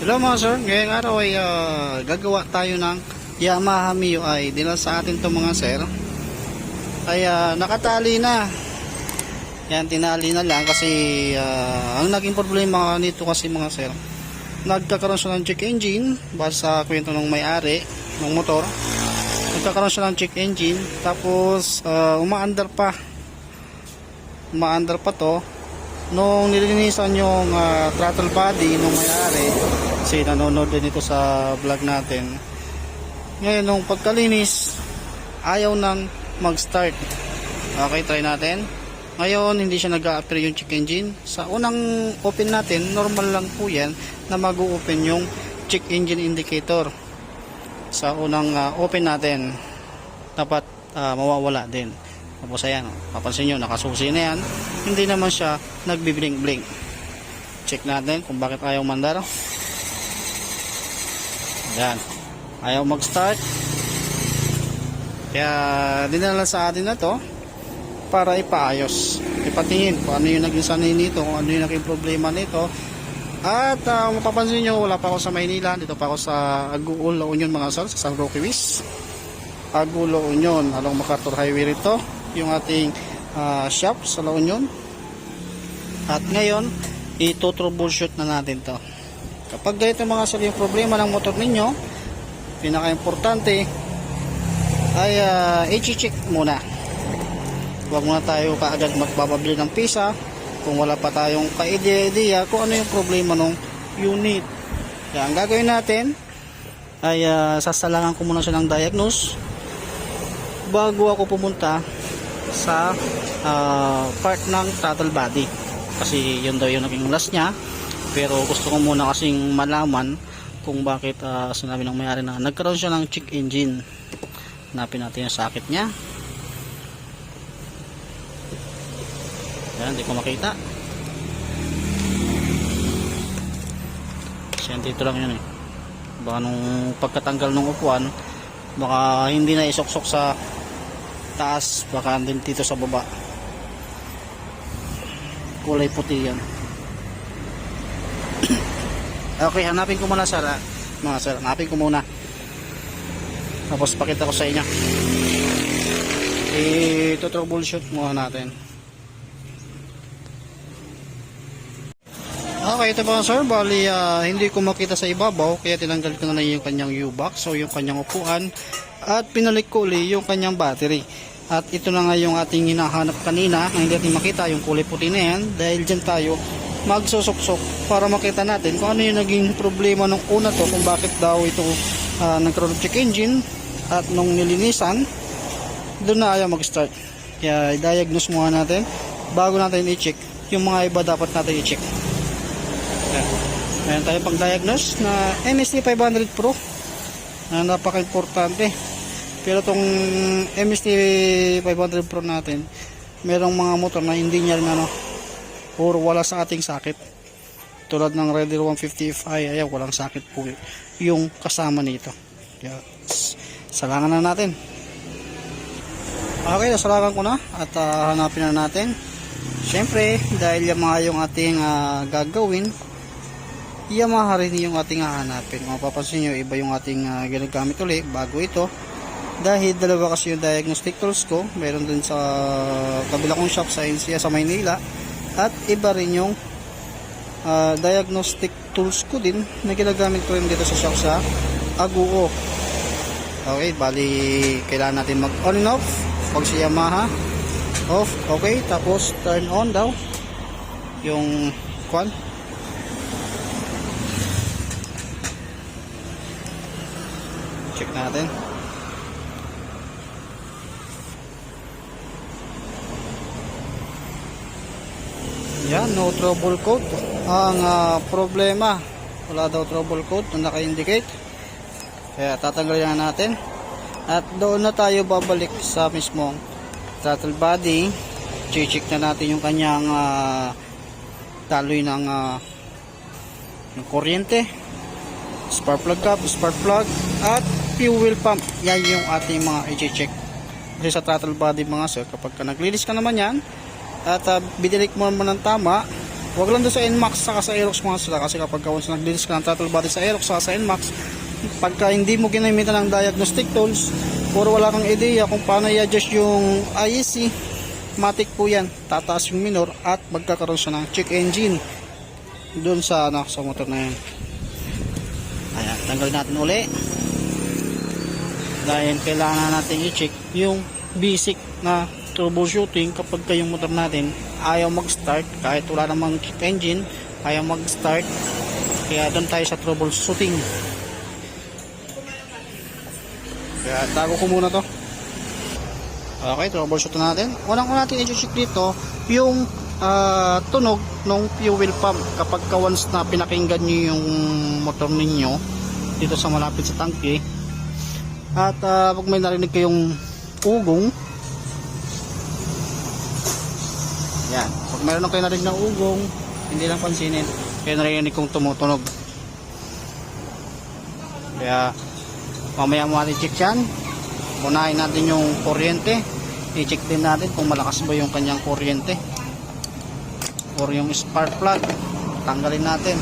Hello mga sir, ngayong araw ay ah, gagawa tayo ng Yamaha MIUI. Dinala sa atin to mga sir. Ay ah, nakatali na. Yan, tinali na lang kasi ah, ang naging problema nito kasi mga sir. Nagkakaroon siya ng check engine base sa kwento ng may-ari ng motor. Nagkakaroon siya ng check engine tapos ah, umaandar pa. Umaandar pa to nung nilinisan yung ah, throttle body nung may-ari kasi nanonood din ito sa vlog natin ngayon nung pagkalinis ayaw nang mag-start okay try natin ngayon hindi siya nag-a-appear yung check engine sa unang open natin normal lang po yan na mag-open yung check engine indicator sa unang ah, open natin dapat ah, mawawala din tapos ayan, papansin nyo, nakasusi na yan. Hindi naman siya nagbiblink-blink. Check natin kung bakit ayaw mandar. Ayan. Ayaw mag-start. Kaya dinala sa atin na to para ipaayos. Ipatingin kung ano yung naging sanay nito, kung ano yung naging problema nito. At uh, mapapansin nyo, wala pa ako sa Maynila. Dito pa ako sa Aguul, La Union mga sir, sa San Roque West. Agulo Union, along MacArthur Highway rito yung ating ah, shop sa La Union at ngayon ito-troubleshoot na natin to kapag ganito mga sir yung problema ng motor ninyo pinaka-importante ay uh, i-check muna. Huwag muna tayo kaagad magbababili ng pisa kung wala pa tayong ka-idea kung ano yung problema ng unit. Kaya ang gagawin natin ay ah, sasalangan ko muna siya ng diagnose bago ako pumunta sa ah, part ng throttle body. Kasi yun daw yung naging last niya pero gusto ko muna kasing malaman kung bakit ah, sinabi ng mayari na nagkaroon siya ng check engine. Hanapin natin yung sakit niya. Yan hindi ko makita. Kasi dito lang yun eh. Baka nung pagkatanggal ng upuan baka hindi na isuksok sa taas baka din dito sa baba. Kulay puti yan okay hanapin ko muna sir ah. mga sir hanapin ko muna. Tapos pakita ko sa inyo. Ito troubleshoot muna natin. Okay, ito mga sir, bali ah, hindi ko makita sa ibabaw kaya tinanggal ko na lang yung kanyang U-box o yung kanyang upuan at pinalik ko uli yung kanyang battery. At ito na nga yung ating hinahanap kanina na hindi natin makita yung kulay puti na yan. Dahil dyan tayo magsusuksok para makita natin kung ano yung naging problema nung una to kung bakit daw ito ah, nagkaroon check engine at nung nilinisan doon na ayaw mag-start. Kaya i-diagnose muna natin bago natin i-check yung mga iba dapat natin i-check. Ayan tayo pag-diagnose na MST 500 Pro na napaka-importante. Pero tong MST 500 Pro natin, merong mga motor na hindi niya rin ano, or wala sa ating sakit. Tulad ng Raider 150 Fi, ayaw, walang sakit po yung kasama nito. Kaya, salangan na natin. Okay, nasalangan ko na at ah, hanapin na natin. Siyempre, dahil mga yung ating ah, gagawin, Yamaha rin yung ating hahanapin. Mapapansin nyo, iba yung ating uh, ginagamit ulit bago ito. Dahil dalawa kasi yung diagnostic tools ko. Meron din sa kabila kong shop sa NCA sa Maynila. At iba rin yung ah, diagnostic tools ko din na ginagamit ko rin dito sa shop sa Aguo. Okay, bali kailangan natin mag on and off. Pag si Yamaha off, okay, tapos turn on daw yung kwan check natin yan no trouble code ang ah, problema wala daw trouble code na naka-indicate. Kaya tatanggalin na natin. At doon na tayo babalik sa mismong throttle body. Check na natin yung kanyang ah, taloy ng ah, ng kuryente. Spark plug cap, spark plug at fuel pump. Yan yung ating mga i-check. Kasi sa throttle body mga sir kapag ka naglilis ka naman yan at uh, binilik mo naman ng tama Huwag lang doon sa NMAX saka sa Aerox mga sila kasi kapag once nag-release ka ng throttle body sa Aerox saka sa NMAX, pagka hindi mo ginamitan ng diagnostic tools or wala kang ideya kung paano i-adjust yung IEC, matik po yan. Tataas yung minor at magkakaroon siya ng check engine doon sa ano, sa motor na yan. Ayan, tanggalin natin uli. Dahil kailangan natin i-check yung basic na troubleshooting kapag kayong motor natin ayaw mag-start kahit wala namang check engine ayaw mag-start kaya doon tayo sa troubleshooting. Kaya tago ko muna to. Okay troubleshoot na natin. Unang una natin i-check dito yung ah, tunog ng fuel pump. Kapag ka once na pinakinggan nyo yung motor ninyo dito sa malapit sa tangke at ah, pag may narinig kayong ugong yan. Pag mayroon kayo narinig ng ugong hindi lang pansinin kaya narinig kong tumutunog. Kaya mamaya mo natin check yan. Unahin natin yung kuryente. I-check din natin kung malakas ba yung kanyang kuryente. Or yung spark plug. Tanggalin natin.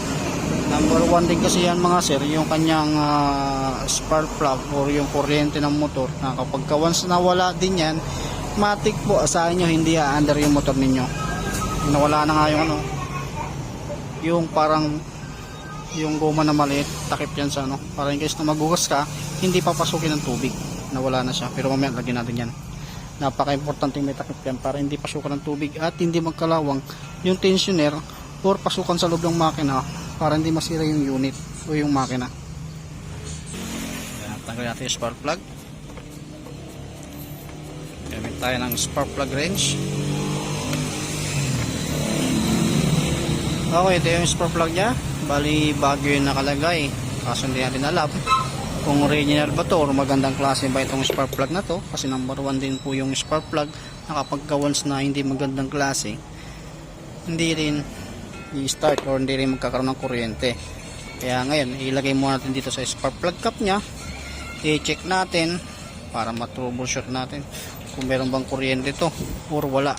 Number one din kasi yan mga sir yung kanyang ah, spark plug or yung kuryente ng motor. Na kapag ka once nawala din yan matik po. Asahin nyo hindi under yung motor ninyo. Nawala na nga yung ano yung parang yung goma na maliit takip yan sa ano. Para in case na magugas ka hindi papasukin ng tubig. Nawala na siya. Pero mamaya lagyan natin yan. Napaka importante may takip yan para hindi pasukan ng tubig at hindi magkalawang yung tensioner or pasukan sa loob ng makina para hindi masira yung unit o yung makina. Yan, tanggalin natin yung spark plug gamit tayo ng spark plug wrench okay ito yung spark plug nya bali bago yung nakalagay. Kaso hindi natin alam kung original ba to or magandang klase ba itong spark plug na to. Kasi number one din po yung spark plug. Na kapag ka once na hindi magandang klase hindi rin i-start or hindi rin magkakaroon ng kuryente. Kaya ngayon ilagay muna natin dito sa spark plug cap nya i-check natin para matroubleshoot natin kung meron bang kuryente to or wala.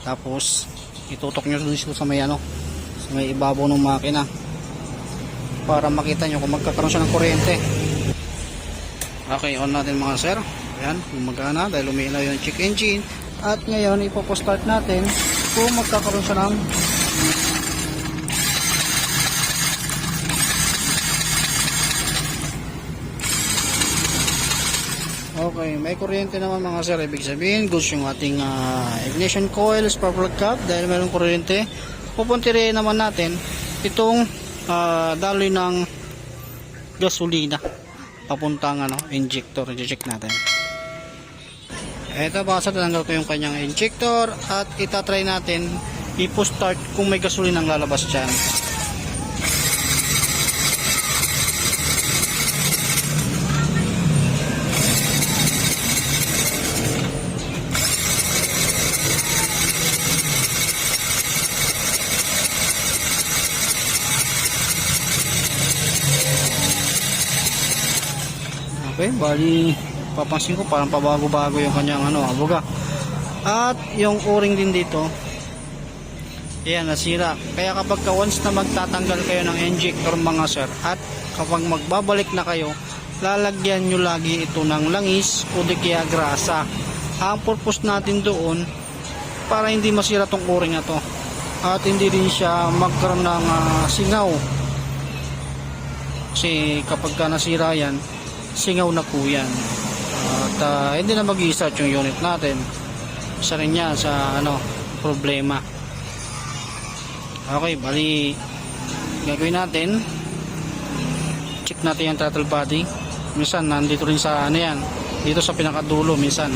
Tapos itutok nyo dun sa may ano sa may ibabaw ng makina para makita nyo kung magkakaroon siya ng kuryente. Okay on natin mga sir. Ayan gumagana dahil umiilaw yung check engine. At ngayon ipopo-start natin kung magkakaroon siya ng Okay, may kuryente naman mga sir. Ibig sabihin, goods yung ating ah, ignition coil, spark plug cap. Dahil mayroong kuryente, pupuntirin naman natin itong ah, daloy ng gasolina papuntang ano, injector. I-check natin. Ito baka sa tatanggal ko yung kanyang injector at itatry natin ipo-start kung may gasolina ang lalabas dyan. Bali papansin ko parang pabago-bago yung kanyang ano, abuga. At yung o-ring din dito, Ayan, nasira. Kaya kapag ka once na magtatanggal kayo ng injector mga sir at kapag magbabalik na kayo, lalagyan nyo lagi ito ng langis o di kaya grasa. Ang purpose natin doon para hindi masira tong o-ring na to at hindi din siya magkaroon ng ah, singaw. Kasi kapag ka nasira yan, singaw na po yan. At ah, hindi na mag-i-start yung unit natin. Isa rin yan sa ano, problema. Okay, bali gagawin natin check natin yung throttle body minsan nandito rin sa ano yan dito sa pinakadulo minsan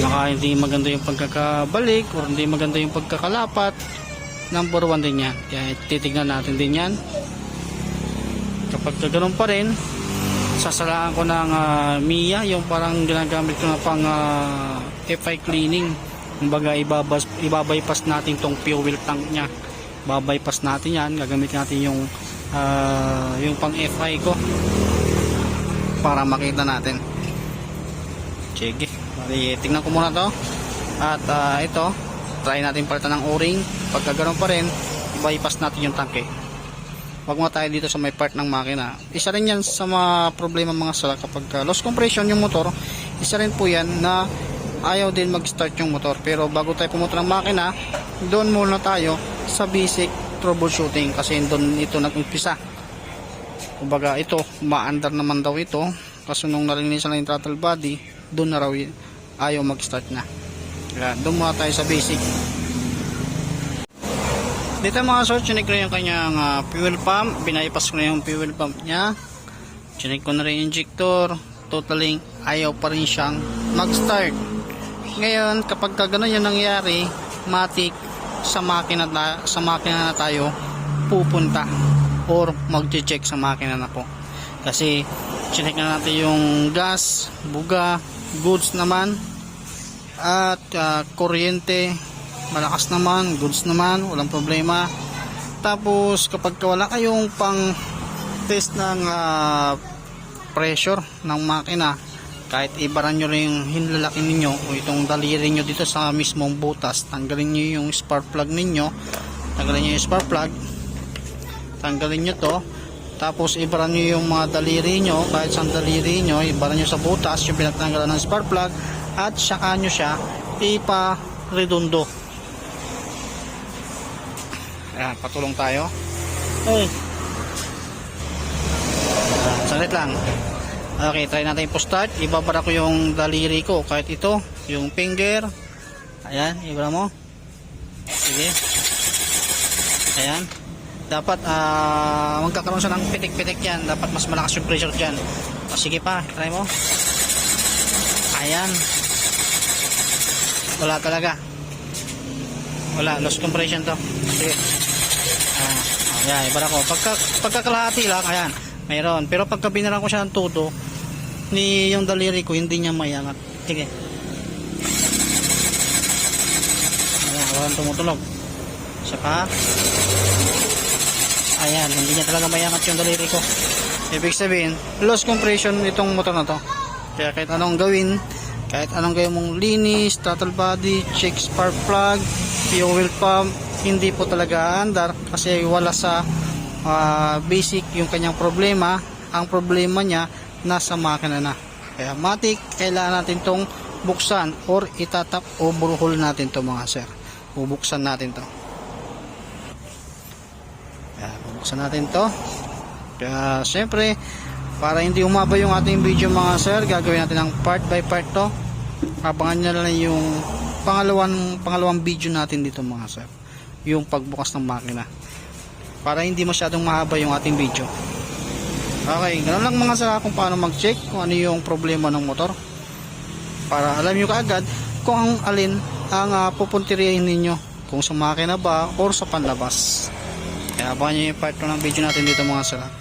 baka hindi maganda yung pagkakabalik or hindi maganda yung pagkakalapat number one din yan kaya titignan natin din yan kapag ganun pa rin sasalaan ko ng ah, Mia yung parang ginagamit ko na pang ah, FI cleaning. Kumbaga ibabas, ibabypass natin tong fuel tank nya babypass natin yan gagamit natin yung ah, yung pang FI ko. Para makita natin. Sige bali tingnan ko muna to. At ah, ito try natin palitan ng o-ring. Pagka ganun pa rin bypass natin yung tangke wag mo tayo dito sa may part ng makina. Isa rin yan sa mga problema mga sala kapag uh, loss compression yung motor isa rin po yan na ayaw din mag start yung motor. Pero bago tayo pumunta ng makina doon muna tayo sa basic troubleshooting kasi doon ito nag-umpisa. Kumbaga ito maandar naman daw ito. Kasi nung nalinisan na yung throttle body doon na raw ayaw mag start na doon muna tayo sa basic dito mga sir chinik ko yung kanyang ah, fuel pump. Binaypas ko na yung fuel pump niya. Chinik ko na rin injector. Totaling ayaw pa rin siyang mag start ngayon kapag ka ganun yung nangyari matik sa makina na, sa makina na tayo pupunta or magche-check sa makina na po. Kasi chinek na natin yung gas buga goods naman at ah, kuryente malakas naman goods naman walang problema. Tapos kapag ka wala kayong pang test ng ah, pressure ng makina kahit ibaran nyo rin yung hinlalaki ninyo o itong daliri nyo dito sa mismong butas tanggalin nyo yung spark plug ninyo. Tanggalin nyo yung spark plug. Tanggalin nyo to. Tapos ibaran nyo yung mga daliri nyo kahit sa daliri nyo ibaran nyo sa butas yung pinatanggalan ng spark plug at saka nyo siya ipa redondo ayan patulong tayo. Hey. Ah, saglit lang. Okay try natin po start ibabara ko yung daliri ko. Kahit ito yung finger. Ayan ibara mo. Sige. Ayan. Dapat ah magkakaroon siya ng pitik-pitik yan. Dapat mas malakas yung pressure dyan. Ah, sige pa try mo. Ayan. Wala talaga. Wala lost compression to. Sige. ah, ayan ibara ko pagka, pagkakalahati lang ayan mayroon. Pero pagka binaran ko siya ng todo ni yung daliri ko hindi niya mayangat sige. Ayan walang tumutulog. Isa pa. Ayan hindi niya talaga mayangat yung daliri ko. Ibig sabihin loss compression itong motor na to. Kaya kahit anong gawin kahit anong gawin mong linis throttle body check spark plug fuel pump hindi po talaga andar kasi wala sa ah, basic yung kanyang problema. Ang problema niya nasa makina na. Kaya matik kailangan natin tong buksan or itatap o buruhol natin to mga sir. Bubuksan natin to. Kaya bubuksan natin to. Kaya syempre para hindi umaba yung ating video mga sir gagawin natin ng part by part to. Abangan nyo lang yung pangalawang, pangalawang video natin dito mga sir yung pagbukas ng makina. Para hindi masyadong mahaba yung ating video. Okay ganun lang mga sir kung paano mag check kung ano yung problema ng motor. Para alam nyo kaagad kung ang alin ang uh, pupuntirihin ninyo. Kung sa makina ba or sa panlabas. Kaya abangan nyo yung part 2 ng video natin dito mga sir